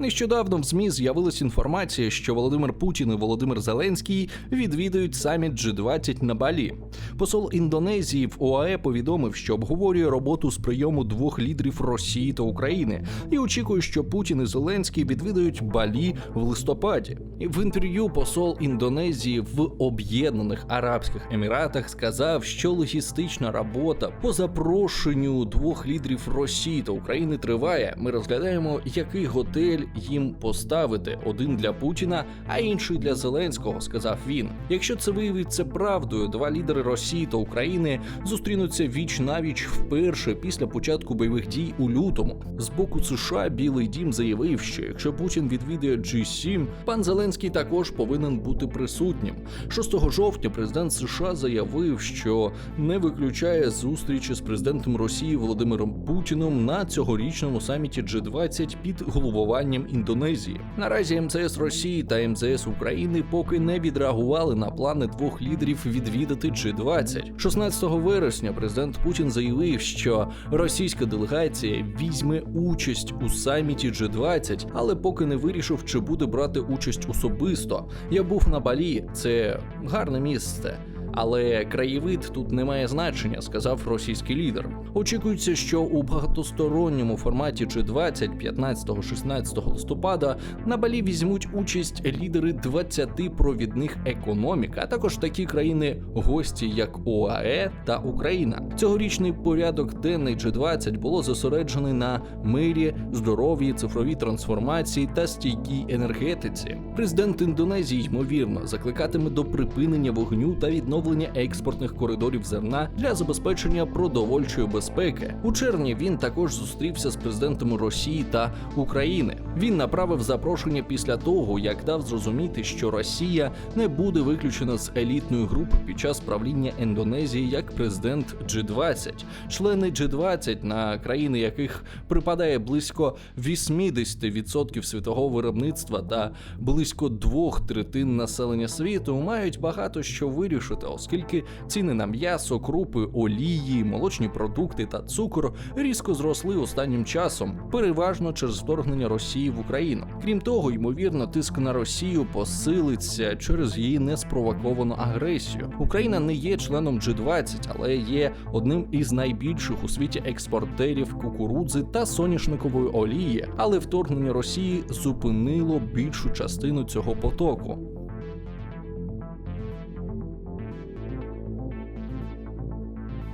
Нещодавно в ЗМІ з'явилась інформація, що Володимир Путін і Володимир Зеленський відвідують саміт G20 на Балі. Посол Індонезії в ОАЕ повідомив, що обговорює роботу з прийому двох лідерів Росії та України і очікує, що Путін і Зеленський відвідають Балі в листопаді. В інтерв'ю посол Індонезії в Об'єднаних Арабських Еміратах сказав, що логістична робота по запрошенню двох лідерів Росії та України триває. Ми розглядаємо, який готель їм поставити: один для Путіна, а інший для Зеленського, сказав він. Якщо це виявиться правдою, два лідери Росії та України зустрінуться віч навіч вперше після початку бойових дій у лютому. З боку США Білий Дім заявив, що якщо Путін відвідає G7, пан Зеленський також повинен бути присутнім. 6 жовтня президент США заявив, що не виключає зустрічі з президентом Росії Володимиром Путіним на цьогорічному саміті G20 під головуванням Індонезії. Наразі МЦС Росії та МЗС України поки не відреагували на плани двох лідерів відвідати G20. 16 вересня президент Путін заявив, що російська делегація візьме участь у саміті G20, але поки не вирішив, чи буде брати участь особисто. Я був на Балі, це гарне місце. Але краєвид тут не має значення, сказав російський лідер. Очікується, що у багатосторонньому форматі G20 15-16 листопада на Балі візьмуть участь лідери 20 провідних економік, а також такі країни гості, як ОАЕ та Україна. Цьогорічний порядок денний G20 було зосереджений на мирі, здоров'ї, цифровій трансформації та стійкій енергетиці. Президент Індонезії ймовірно закликатиме до припинення вогню та відновлення експортних коридорів зерна для забезпечення продовольчої безпеки. У червні він також зустрівся з президентами Росії та України. Він направив запрошення після того, як дав зрозуміти, що Росія не буде виключена з елітної групи під час правління Індонезії як президент G20. Члени G20, на країни яких припадає близько 80% світового виробництва та близько двох третин населення світу, мають багато що вирішити, оскільки ціни на м'ясо, крупи, олії, молочні продукти та цукор різко зросли останнім часом, переважно через вторгнення Росії в Україну. Крім того, ймовірно, тиск на Росію посилиться через її неспровоковану агресію. Україна не є членом G20, але є одним із найбільших у світі експортерів кукурудзи та соняшникової олії. Але вторгнення Росії зупинило більшу частину цього потоку.